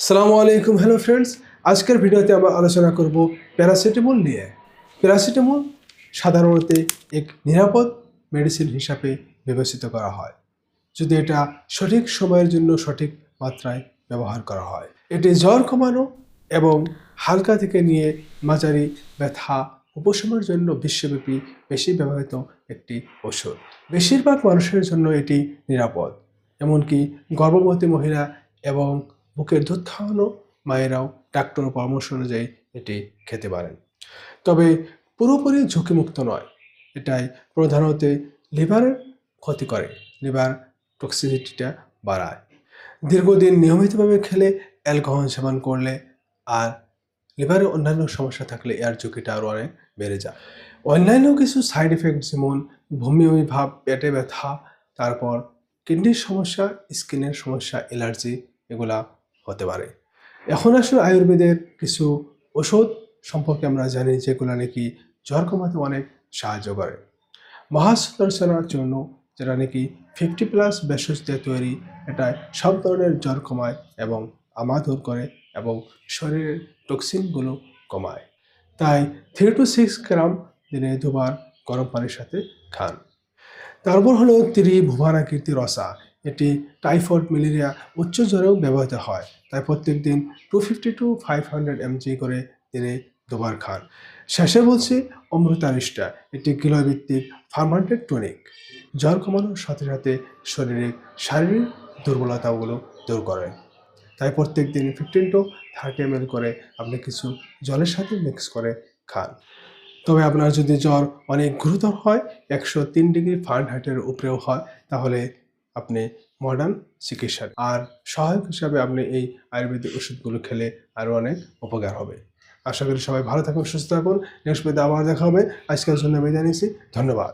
সালামু আলাইকুম hello friends আজকের ভিডিওতে আমরা আলোচনা করব প্যারাসিটামল নিয়ে। প্যারাসিটামল সাধারণত এক নিরাপদ মেডিসিন হিসাবে বিবেচিত করা হয়, যদি এটা সঠিক সময়ের জন্য সঠিক মাত্রায় ব্যবহার করা হয়। এটি জ্বর কমানো এবং হালকা থেকে নিয়ে মাঝারি ব্যথা উপশমের জন্য বিশ্বব্যাপী বেশি ব্যবহৃত একটি ওষুধ। বেশিরভাগ মানুষের জন্য এটি নিরাপদ, এমনকি গর্ভবতী মহিলা এবং বুকের দুধ খাওয়ানো মায়েরাও ডাক্তার পরামর্শ অনুযায়ী এটি খেতে পারেন। তবে পুরোপুরি ঝুঁকিমুক্ত নয়। এটাই প্রধানত লিভারের ক্ষতি করে। লিভার টক্সিসিটিটা বাড়ায়। দীর্ঘদিন নিয়মিতভাবে খেলে অ্যালকোহল সেবন করলে আর লিভারে অন্যান্য সমস্যা থাকলে এর ঝুঁকিটা আরও অনেক বেড়ে যায়। অন্যান্য কিছু সাইড এফেক্ট যেমন বমি ভাব, পেটে ব্যথা, তারপর কিডনির সমস্যা, স্কিনের সমস্যা, অ্যালার্জি, এগুলা হতে পারে। এখন আসলে আয়ুর্বেদের কিছু ওষুধ সম্পর্কে আমরা জানি যেগুলো নাকি জ্বর কমাতে অনেক সাহায্য করে। মহাসুদর্শনার জন্য যেটা নাকি ফিফটি প্লাস ভেষজ তৈরি এটা সব ধরনের জ্বর কমায় এবং আমা দূর করে এবং শরীরের টক্সিনগুলো কমায়। তাই থ্রি টু সিক্স গ্রাম দিনে দুবার গরম পানির সাথে খান। তারপর হলো তিরি ত্রিভুবনাকীর্তি রসা। এটি টাইফয়েড ম্যালেরিয়া উচ্চ জ্বরেও ব্যবহৃত হয়। তাই প্রত্যেক দিন two fifty to five hundred mg করে দিনে দুবার খান। শেষে বলছি অমৃতারিষ্টা এটি গিলভিত্তিক ফার্মান্টেড টনিক। জ্বর কমানোর সাথে সাথে শরীরে শারীরিক দুর্বলতাগুলো দূর করে। তাই প্রত্যেক দিন ফিফটিন টু থার্টি এম করে আপনি কিছু জলের সাথে মিক্স করে খান। তবে আপনার যদি জ্বর অনেক গুরুতর হয়, একশো তিন ডিগ্রি ফারেনহাইটের উপরেও হয়, তাহলে আপনি মডার্ন চিকিৎসা আর সহায়ক হিসাবে আপনি এই আয়ুর্বেদিক ওষুধগুলো খেলে আরও অনেক উপকার হবে। আশা করি সবাই ভালো থাকুন, সুস্থ থাকুন। নেক্সট পেতে আবার দেখা হবে। আজকের জন্য বিদায় নিচ্ছি। ধন্যবাদ।